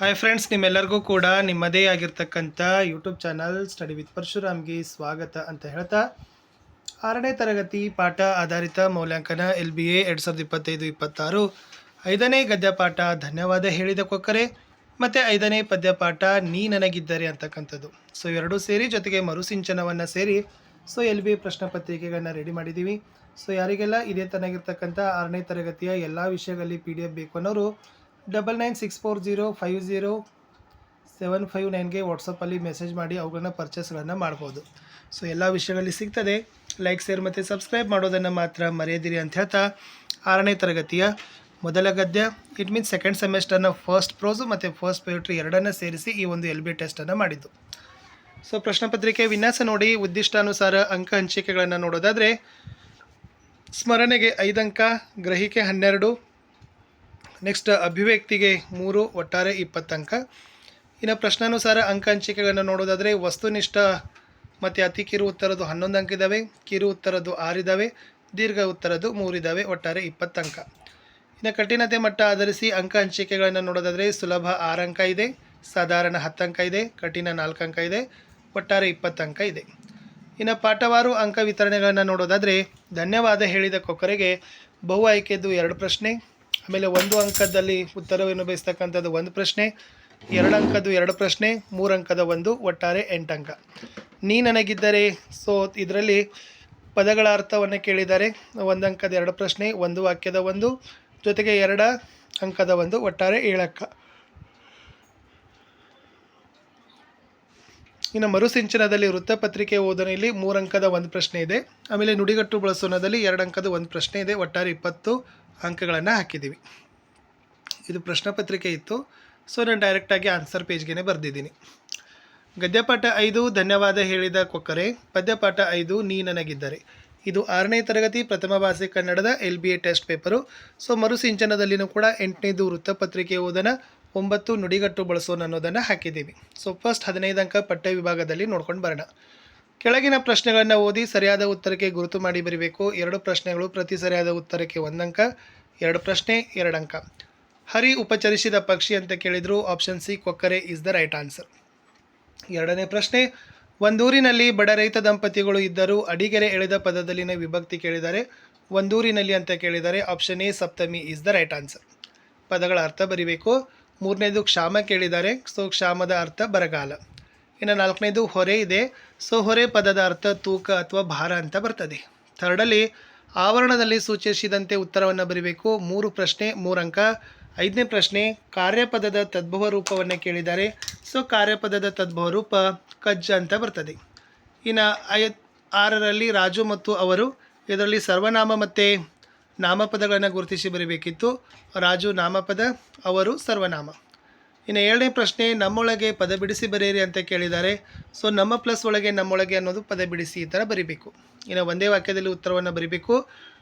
Hi friends ನಿಮ್ಮೆಲ್ಲರಿಗೂ ಕೂಡ ನಿಮ್ಮದೇ ಆಗಿರ್ತಕ್ಕಂಥ ಯೂಟ್ಯೂಬ್ ಚಾನಲ್ ಸ್ಟಡಿ ವಿತ್ ಪರಶುರಾಮ್ಗೆ ಸ್ವಾಗತ ಅಂತ ಹೇಳ್ತಾ, ಆರನೇ ತರಗತಿ ಪಾಠ ಆಧಾರಿತ ಮೌಲ್ಯಾಂಕನ ಎಲ್ ಬಿ ಎ ಎರಡು ಸಾವಿರದ ಇಪ್ಪತ್ತೈದು, ಇಪ್ಪತ್ತಾರು, ಐದನೇ ಗದ್ಯ ಪಾಠ ಧನ್ಯವಾದ ಹೇಳಿದ ಕೊಕ್ಕರೆ ಮತ್ತು ಐದನೇ ಪದ್ಯ ಪಾಠ ನೀ ನನಗಿದ್ದರೆ ಅಂತಕ್ಕಂಥದ್ದು. ಸೊ ಎರಡೂ ಸೇರಿ ಜೊತೆಗೆ ಮರುಸಿಂಚನವನ್ನು ಸೇರಿ ಸೊ ಎಲ್ ಬಿ ಎ ಪ್ರಶ್ನೆ ಪತ್ರಿಕೆಗಳನ್ನ ರೆಡಿ ಮಾಡಿದ್ದೀವಿ. ಸೊ ಯಾರಿಗೆಲ್ಲ ಇದೇ ತನಗಿರ್ತಕ್ಕಂಥ ಆರನೇ ತರಗತಿಯ ಎಲ್ಲ ವಿಷಯಗಳಲ್ಲಿ ಪಿ ಡಿ ಎಫ್ ಬೇಕು ಅನ್ನೋರು double nine six four zero five zero seven five ನೈನ್ಗೆ ವಾಟ್ಸಪ್ಪಲ್ಲಿ ಮೆಸೇಜ್ ಮಾಡಿ ಅವುಗಳನ್ನ ಪರ್ಚೇಸ್ಗಳನ್ನು ಮಾಡ್ಬೋದು. ಸೊ ಎಲ್ಲ ವಿಷಯಗಳಲ್ಲಿ ಸಿಗ್ತದೆ. ಲೈಕ್ ಶೇರ್ ಮತ್ತು ಸಬ್ಸ್ಕ್ರೈಬ್ ಮಾಡೋದನ್ನು ಮಾತ್ರ ಮರೆಯದಿರಿ ಅಂತ ಹೇಳ್ತಾ ಆರನೇ ತರಗತಿಯ ಮೊದಲ ಗದ್ಯ. ಇಟ್ ಮೀನ್ಸ್ ಸೆಕೆಂಡ್ ಸೆಮೆಸ್ಟರ್ನ ಫಸ್ಟ್ ಪ್ರೋಸು ಮತ್ತು ಫಸ್ಟ್ ಪೇಟ್ರಿ ಎರಡನ್ನು ಸೇರಿಸಿ ಈ ಒಂದು ಎಲ್ ಬಿ ಟೆಸ್ಟನ್ನು ಮಾಡಿದ್ದು. ಸೊ ಪ್ರಶ್ನೆ ಪತ್ರಿಕೆ ವಿನ್ಯಾಸ ನೋಡಿ. ಉದ್ದಿಷ್ಟಾನುಸಾರ ಅಂಕ ಹಂಚಿಕೆಗಳನ್ನು ನೋಡೋದಾದರೆ, ಸ್ಮರಣೆಗೆ ಐದು ಅಂಕ ಗ್ರಹಿಕೆ ಹನ್ನೆರಡು ನೆಕ್ಸ್ಟ್ ಅಭಿವ್ಯಕ್ತಿಗೆ ಮೂರು, ಒಟ್ಟಾರೆ ಇಪ್ಪತ್ತು ಅಂಕ. ಇನ್ನು ಪ್ರಶ್ನಾನುಸಾರ ಅಂಕ ಹಂಚಿಕೆಗಳನ್ನು ನೋಡೋದಾದರೆ, ವಸ್ತುನಿಷ್ಠ ಮತ್ತು ಅತಿ ಕಿರು ಉತ್ತರದ್ದು ಹನ್ನೊಂದು ಅಂಕ ಇದ್ದಾವೆ ಕಿರು ಉತ್ತರದ್ದು ಆರಿದ್ದಾವೆ ದೀರ್ಘ ಉತ್ತರದ್ದು ಮೂರಿದ್ದಾವೆ ಒಟ್ಟಾರೆ ಇಪ್ಪತ್ತು ಅಂಕ. ಇನ್ನು ಕಠಿಣತೆ ಮಟ್ಟ ಆಧರಿಸಿ ಅಂಕ ಹಂಚಿಕೆಗಳನ್ನು ನೋಡೋದಾದರೆ, ಸುಲಭ ಆರು ಅಂಕ ಇದೆ, ಸಾಧಾರಣ ಹತ್ತು ಅಂಕ ಇದೆ, ಕಠಿಣ ನಾಲ್ಕು ಅಂಕ ಇದೆ, ಒಟ್ಟಾರೆ ಇಪ್ಪತ್ತು ಅಂಕ ಇದೆ. ಇನ್ನು ಪಾಠವಾರು ಅಂಕ ವಿತರಣೆಗಳನ್ನು ನೋಡೋದಾದರೆ, ಧನ್ಯವಾದ ಹೇಳಿದ ಕೊಕ್ಕರೆಗೆ ಬಹು ಆಯ್ಕೆದ್ದು ಎರಡು ಪ್ರಶ್ನೆ. ಆಮೇಲೆ ಒಂದು ಅಂಕದಲ್ಲಿ ಉತ್ತರವನ್ನು ಬಯಸ್ತಕ್ಕಂಥದ್ದು ಒಂದು ಪ್ರಶ್ನೆ, ಎರಡು ಅಂಕದ್ದು ಎರಡು ಪ್ರಶ್ನೆ, ಮೂರು ಅಂಕದ ಒಂದು, ಒಟ್ಟಾರೆ ಎಂಟು ಅಂಕ. ನೀ ನನಗಿದ್ದರೆ, ಸೊ ಇದರಲ್ಲಿ ಪದಗಳ ಅರ್ಥವನ್ನು ಕೇಳಿದ್ದಾರೆ ಒಂದು ಅಂಕದ ಎರಡು ಪ್ರಶ್ನೆ, ಒಂದು ವಾಕ್ಯದ ಒಂದು, ಜೊತೆಗೆ ಎರಡ ಅಂಕದ ಒಂದು, ಒಟ್ಟಾರೆ ಏಳಕ್ಕ ಇನ್ನು ಮರುಸಿಂಚನದಲ್ಲಿ ವೃತ್ತಪತ್ರಿಕೆ ಓದನೆಯಲ್ಲಿ ಮೂರು ಅಂಕದ ಒಂದು ಪ್ರಶ್ನೆ ಇದೆ. ಆಮೇಲೆ ನುಡಿಗಟ್ಟು ಬಳಸೋಣದಲ್ಲಿ ಎರಡು ಅಂಕದ ಒಂದು ಪ್ರಶ್ನೆ ಇದೆ, ಒಟ್ಟಾರೆ ಇಪ್ಪತ್ತು. ಅಂಕಗಳನ್ನು ಹಾಕಿದ್ದೀವಿ ಇದು ಪ್ರಶ್ನೆ ಪತ್ರಿಕೆ ಇತ್ತು. ಸೊ ನಾನು ಡೈರೆಕ್ಟಾಗಿ ಆನ್ಸರ್ ಪೇಜ್ಗೆ ಬರೆದಿದ್ದೀನಿ. ಗದ್ಯಪಾಠ ಐದು, ಧನ್ಯವಾದ ಹೇಳಿದ ಕೊಕ್ಕರೆ. ಪದ್ಯಪಾಠ ಐದು, ನೀ ನನಗಿದ್ದರೆ. ಇದು ಆರನೇ ತರಗತಿ ಪ್ರಥಮ ಭಾಷೆ ಕನ್ನಡದ L B A test paper. So ಮರುಸಿಂಚನದಲ್ಲಿನೂ ಕೂಡ ಎಂಟನೇದು ವೃತ್ತಪತ್ರಿಕೆ ಓದನ, ಒಂಬತ್ತು ನುಡಿಗಟ್ಟು ಬಳಸೋಣ ಅನ್ನೋದನ್ನು ಹಾಕಿದ್ದೀವಿ ಸೊ ಫಸ್ಟ್ ಹದಿನೈದು ಅಂಕ ಪಠ್ಯ ವಿಭಾಗದಲ್ಲಿ ನೋಡ್ಕೊಂಡು ಬರೋಣ. ಕೆಳಗಿನ ಪ್ರಶ್ನೆಗಳನ್ನು ಓದಿ ಸರಿಯಾದ ಉತ್ತರಕ್ಕೆ ಗುರುತು ಮಾಡಿ ಬರೀಬೇಕು. ಎರಡು ಪ್ರಶ್ನೆಗಳು ಪ್ರತಿ ಸರಿಯಾದ ಉತ್ತರಕ್ಕೆ ಒಂದಂಕ, ಎರಡು ಪ್ರಶ್ನೆ ಎರಡು ಅಂಕ ಹರಿ ಉಪಚರಿಸಿದ ಪಕ್ಷಿ ಅಂತ ಕೇಳಿದ್ರು ಆಪ್ಷನ್ ಸಿ ಕೊಕ್ಕರೆ ಇಸ್ ದ ರೈಟ್ ಆನ್ಸರ್ ಎರಡನೇ ಪ್ರಶ್ನೆ, ಒಂದೂರಿನಲ್ಲಿ ಬಡ ರೈತ ದಂಪತಿಗಳು ಇದ್ದರೂ ಅಡಿಗೆರೆ ಎಳೆದ ಪದದಲ್ಲಿನ ವಿಭಕ್ತಿ ಕೇಳಿದ್ದಾರೆ ಒಂದೂರಿನಲ್ಲಿ ಅಂತ ಕೇಳಿದ್ದಾರೆ ಆಪ್ಷನ್ ಎ ಸಪ್ತಮಿ ಇಸ್ ದ ರೈಟ್ ಆನ್ಸರ್ ಪದಗಳ ಅರ್ಥ ಬರಿಬೇಕು. ಮೂರನೇದು ಕ್ಷಾಮ ಕೇಳಿದ್ದಾರೆ ಸೊ ಕ್ಷಾಮದ ಅರ್ಥ ಬರಗಾಲ. ಇನ್ನು ನಾಲ್ಕನೇದು ಹೊರೆ ಇದೆ. ಸೊ ಹೊರೆ ಪದದ ಅರ್ಥ ತೂಕ ಅಥವಾ ಭಾರ ಅಂತ ಬರ್ತದೆ. ಥರ್ಡಲ್ಲಿ ಆವರಣದಲ್ಲಿ ಸೂಚಿಸಿದಂತೆ ಉತ್ತರವನ್ನು ಬರೀಬೇಕು. ಮೂರು ಪ್ರಶ್ನೆ, ಮೂರು ಅಂಕ. ಐದನೇ ಪ್ರಶ್ನೆ, ಕಾರ್ಯಪದದ ತದ್ಭವ ರೂಪವನ್ನು ಕೇಳಿದ್ದಾರೆ. ಸೊ ಕಾರ್ಯಪದದ ತದ್ಭವ ರೂಪ ಕಜ್ಜ ಅಂತ ಬರ್ತದೆ. ಇನ್ನು ಐ, ಆರರಲ್ಲಿ ರಾಜು ಮತ್ತು ಅವರು, ಇದರಲ್ಲಿ ಸರ್ವನಾಮ ಮತ್ತು ನಾಮಪದಗಳನ್ನು ಗುರುತಿಸಿ ಬರೀಬೇಕಿತ್ತು. ರಾಜು ನಾಮಪದ, ಅವರು ಸರ್ವನಾಮ. ಇನ್ನು ಏಳನೇ ಪ್ರಶ್ನೆ, ನಮ್ಮೊಳಗೆ ಪದ ಬಿಡಿಸಿ ಬರೆಯಿರಿ ಅಂತ ಕೇಳಿದ್ದಾರೆ. ಸೊ ನಮ್ಮ ಪ್ಲಸ್ ಒಳಗೆ ನಮ್ಮೊಳಗೆ ಅನ್ನೋದು ಪದ ಬಿಡಿಸಿ ಈ ಥರ ಬರಿಬೇಕು. ಇನ್ನು ಒಂದೇ ವಾಕ್ಯದಲ್ಲಿ ಉತ್ತರವನ್ನು ಬರಿಬೇಕು.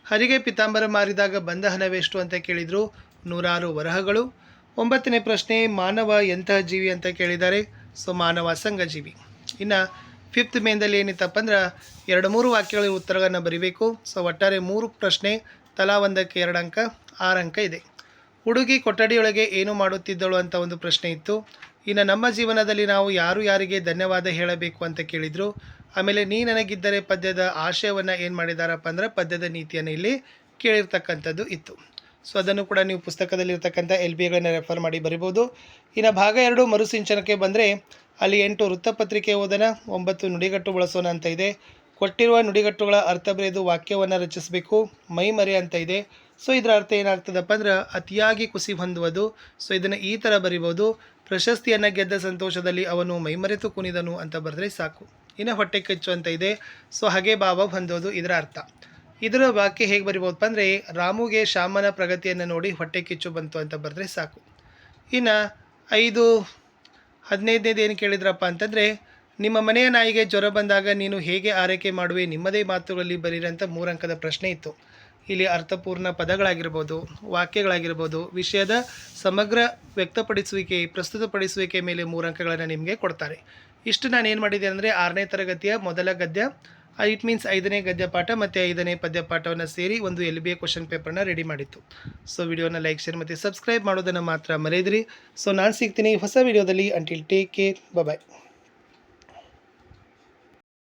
ಹರಿಗೆ ಪಿತಾಂಬರ ಮಾರಿದಾಗ ಬಂದ ಹಣವೆಷ್ಟು ಅಂತ ಕೇಳಿದರು. ನೂರಾರು ವರಹಗಳು. ಒಂಬತ್ತನೇ ಪ್ರಶ್ನೆ, ಮಾನವ ಎಂತಹ ಜೀವಿ ಅಂತ ಕೇಳಿದ್ದಾರೆ. ಸೊ ಮಾನವ ಸಂಘಜೀವಿ. ಇನ್ನು ಫಿಫ್ತ್ ಮೇನ್ದಲ್ಲಿ ಏನಿತ್ತಪ್ಪ ಅಂದ್ರೆ ಎರಡು ಮೂರು ವಾಕ್ಯಗಳ ಉತ್ತರಗಳನ್ನು ಬರಿಬೇಕು. ಸೊ ಒಟ್ಟಾರೆ ಮೂರು ಪ್ರಶ್ನೆ, ತಲಾ ಒಂದಕ್ಕೆ ಎರಡು ಅಂಕ, ಆರು ಅಂಕ ಇದೆ. ಹುಡುಗಿ ಕೊಠಡಿಯೊಳಗೆ ಏನು ಮಾಡುತ್ತಿದ್ದಳು ಅಂತ ಒಂದು ಪ್ರಶ್ನೆ ಇತ್ತು. ಇನ್ನು ನಮ್ಮ ಜೀವನದಲ್ಲಿ ನಾವು ಯಾರು ಯಾರಿಗೆ ಧನ್ಯವಾದ ಹೇಳಬೇಕು ಅಂತ ಕೇಳಿದರು. ಆಮೇಲೆ ನೀ ನನಗಿದ್ದರೆ ಪದ್ಯದ ಆಶಯವನ್ನು ಏನು ಮಾಡಿದಾರಪ್ಪ ಅಂದ್ರೆ ಪದ್ಯದ ನೀತಿಯನ್ನು ಇಲ್ಲಿ ಕೇಳಿರ್ತಕ್ಕಂಥದ್ದು ಇತ್ತು. ಸೊ ಅದನ್ನು ಕೂಡ ನೀವು ಪುಸ್ತಕದಲ್ಲಿರ್ತಕ್ಕಂಥ ಎಲ್ ಬಿಗಳನ್ನು ರೆಫರ್ ಮಾಡಿ ಬರಿಬೋದು. ಇನ್ನು ಭಾಗ ಎರಡು ಮರುಸಿಂಚನಕ್ಕೆ ಬಂದರೆ ಅಲ್ಲಿ ಎಂಟು ವೃತ್ತಪತ್ರಿಕೆ ಓದನ, ಒಂಬತ್ತು ನುಡಿಗಟ್ಟು ಬಳಸೋಣ ಅಂತ ಇದೆ. ಕೊಟ್ಟಿರುವ ನುಡಿಗಟ್ಟುಗಳ ಅರ್ಥ ಬರೆದು ವಾಕ್ಯವನ್ನು ರಚಿಸಬೇಕು. ಮೈ ಮರೆ ಅಂತ ಇದೆ. ಸೊ, ಇದರ ಅರ್ಥ ಏನಾಗ್ತದಪ್ಪ ಅಂದ್ರೆ ಅತಿಯಾಗಿ ಕುಸಿ ಹೊಂದುವುದು. ಸೊ, ಇದನ್ನು ಈ ಥರ ಬರಿಬೋದು. ಪ್ರಶಸ್ತಿಯನ್ನು ಗೆದ್ದ ಸಂತೋಷದಲ್ಲಿ ಅವನು ಮೈಮರೆತು ಕುಣಿದನು ಅಂತ ಬರೆದ್ರೆ ಸಾಕು. ಇನ್ನು ಹೊಟ್ಟೆ ಕಿಚ್ಚು ಅಂತ ಇದೆ. ಸೊ, ಹಾಗೆ ಭಾವ ಹೊಂದೋದು ಇದರ ಅರ್ಥ. ಇದರ ವಾಕ್ಯ ಹೇಗೆ ಬರಿಬೋದಪ್ಪ ಅಂದರೆ ರಾಮುಗೆ ಶ್ಯಾಮನ ಪ್ರಗತಿಯನ್ನು ನೋಡಿ ಹೊಟ್ಟೆ ಕಿಚ್ಚು ಬಂತು ಅಂತ ಬರೆದ್ರೆ ಸಾಕು. ಇನ್ನು ಐದು, ಹದಿನೈದನೇದು ಏನು ಕೇಳಿದ್ರಪ್ಪ ಅಂತಂದರೆ ನಿಮ್ಮ ಮನೆಯ ನಾಯಿಗೆ ಜ್ವರ ಬಂದಾಗ ನೀನು ಹೇಗೆ ಆರೈಕೆ ಮಾಡುವೆ ನಿಮ್ಮದೇ ಮಾತುಗಳಲ್ಲಿ ಬರೀರಂಥ ಮೂರಂಕದ ಪ್ರಶ್ನೆ ಇತ್ತು. ಇಲ್ಲಿ ಅರ್ಥಪೂರ್ಣ ಪದಗಳಾಗಿರ್ಬೋದು, ವಾಕ್ಯಗಳಾಗಿರ್ಬೋದು, ವಿಷಯದ ಸಮಗ್ರ ವ್ಯಕ್ತಪಡಿಸುವಿಕೆ, ಪ್ರಸ್ತುತಪಡಿಸುವಿಕೆ ಮೇಲೆ ಮೂರಂಕಗಳನ್ನು ನಿಮಗೆ ಕೊಡ್ತಾರೆ. ಇಷ್ಟು ನಾನು ಏನು ಮಾಡಿದೆ ಅಂದರೆ ಆರನೇ ತರಗತಿಯ ಮೊದಲ ಗದ್ಯ ಇಟ್ ಮೀನ್ಸ್ ಐದನೇ ಗದ್ಯ ಪಾಠ ಮತ್ತು ಐದನೇ ಪದ್ಯ ಪಾಠವನ್ನು ಸೇರಿ ಒಂದು ಎಲ್ ಬಿ ಎ ಕ್ವಶನ್ ಪೇಪರ್ನ ರೆಡಿ ಮಾಡಿತ್ತು. ಸೊ ವಿಡಿಯೋನ ಲೈಕ್, ಶೇರ್ ಮತ್ತು ಸಬ್ಸ್ಕ್ರೈಬ್ ಮಾಡೋದನ್ನು ಮಾತ್ರ ಮರೆಯದಿರಿ. ಸೊ ನಾನು ಸಿಗ್ತೀನಿ ಹೊಸ ವಿಡಿಯೋದಲ್ಲಿ. Until take care bye